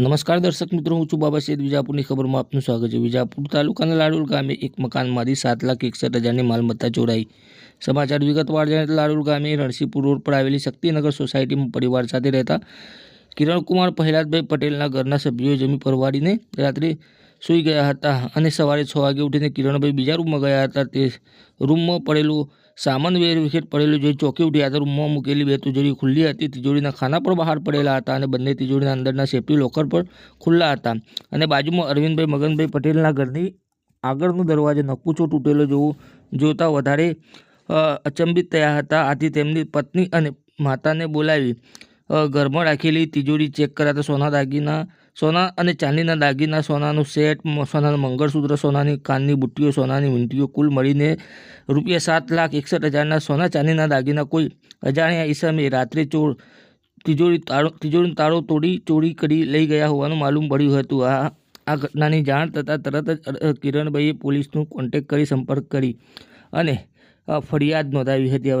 નમસ્કાર દર્શક મિત્રો, હું છું બાબા સૈદ વિજાપુરની ખબરમાં આપનું સ્વાગત છે. વિજાપુર તાલુકાના લાડુલ ગામે એક મકાનમાંથી સાત લાખ એકસઠ હજારની માલમત્તા ચોરાઈ. સમાચાર વિગતવાર જાણે લાડુલ ગામે રણસીપુર રોડ પર આવેલી શક્તિનગર સોસાયટીમાં પરિવાર સાથે રહેતા કિરણકુમાર પહેલાદભાઈ પટેલના ઘરના સભ્યોએ જમી પરવાડીને રાત્રે સૂઈ ગયા હતા અને સવારે છ વાગે ઉઠીને કિરણભાઈ બીજા રૂમમાં ગયા હતા. તે રૂમમાં પડેલું સામાન વેર વિખેર પડેલું જોઈ ચોકી ઉઠી રૂમમાં મૂકેલી બે તિજોરી ખુલ્લી હતી. તિજોરીના ખાના પણ બહાર પડેલા હતા અને બંને તિજોરીના અંદરના સેફ્ટી લોકર પણ ખુલ્લા હતા. અને બાજુમાં અરવિંદભાઈ, મગનભાઈ પટેલના ઘરની આગળનો દરવાજો નકુચો તૂટેલો જોવું જોતા વધારે અચંબિત થયા હતા. આથી તેમની પત્ની અને માતાને બોલાવી ઘરમાં રાખેલી તિજોરી ચેક કરાતા સોના દાગીના, સોના અને ચાંદીના દાગીના, સોનાનું સેટ સોનાનું મંગળસૂત્ર, સોનાની કાનની બુટ્ટીઓ, સોનાની વીંટીઓ, કુલ મળીને રૂપિયા સાત લાખ એકસઠ હજારના સોના ચાંદીના દાગીના કોઈ અજાણ્યા ઈસમે રાત્રે ચોર, તિજોરી તાળો, તિજોરીનો તાળો તોડી, ચોરી કરી લઈ ગયા હોવાનું માલુમ પડ્યું હતું. આ આ ઘટનાની જાણ થતાં તરત જ કિરણભાઈએ પોલીસનું કોન્ટેક કરી સંપર્ક કરી અને ફરિયાદ નોંધાવી હતી.